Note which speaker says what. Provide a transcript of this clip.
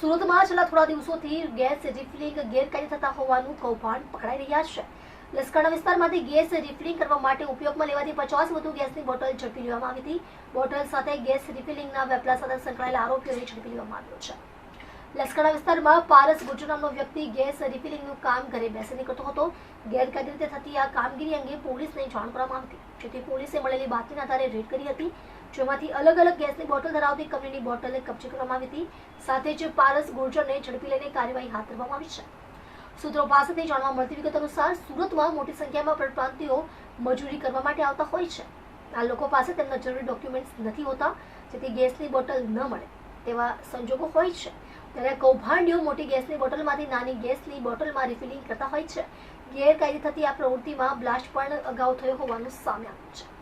Speaker 1: સુરતમાં છેલ્લા થોડા દિવસોથી ગેસ રિફિલિંગ ગેરકાયદે થતા હોવાનું કૌભાંડ પકડાઈ રહ્યા છે. લસકાણા વિસ્તારમાંથી ગેસ રિફિલિંગ કરવા માટે ઉપયોગમાં લેવાતી પચાસ વધુ ગેસની બોટલ ઝડપી લેવામાં આવી હતી. બોટલ સાથે ગેસ રિફિલિંગના વેપલા સાથે સંકળાયેલા આરોપીઓને ઝડપી લેવામાં આવ્યો છે. લસકાણા વિસ્તારમાં પારસ ગુજર નામનો વ્યક્તિ ગેસ રિફિલિંગનું કામ ઘરે બેસીને કરતો હતો. ગેરકાયદે રીતે થતી આ કામગીરી અંગે પોલીસને જાણ કરવામાં આવી જેથી પોલીસે મળેલી બાતમીના આધારે રેડ કરી હતી. જેમાંથી અલગ અલગ ગેસની બોટલ ધરાવતી કંપનીની બોટલ કબજે કરવામાં આવી હતી. સાથે જ પારસ ગુર્જરને ઝડપી લઈને કાર્યવાહી હાથ ધરવામાં આવી છે. સૂત્રો પાસેથી જાણવા મળતી વિગત અનુસાર સુરતમાં મોટી સંખ્યામાં પરપ્રાંતિયો મજૂરી કરવા માટે આવતા હોય છે. આ લોકો પાસે તેમના જરૂરી ડોક્યુમેન્ટ્સ નથી હોતા, જેથી ગેસની બોટલ ન મળે. તેવા સંજોગો હોય છે. ત્યારે કૌભાંડીઓ મોટી ગેસની બોટલમાંથી નાની ગેસની બોટલમાં રિફિલિંગ કરતા હોય છે. ગેરકાયદે થતી આ પ્રવૃત્તિમાં બ્લાસ્ટ પણ અગાઉ થયો હોવાનું સામે આવ્યું છે.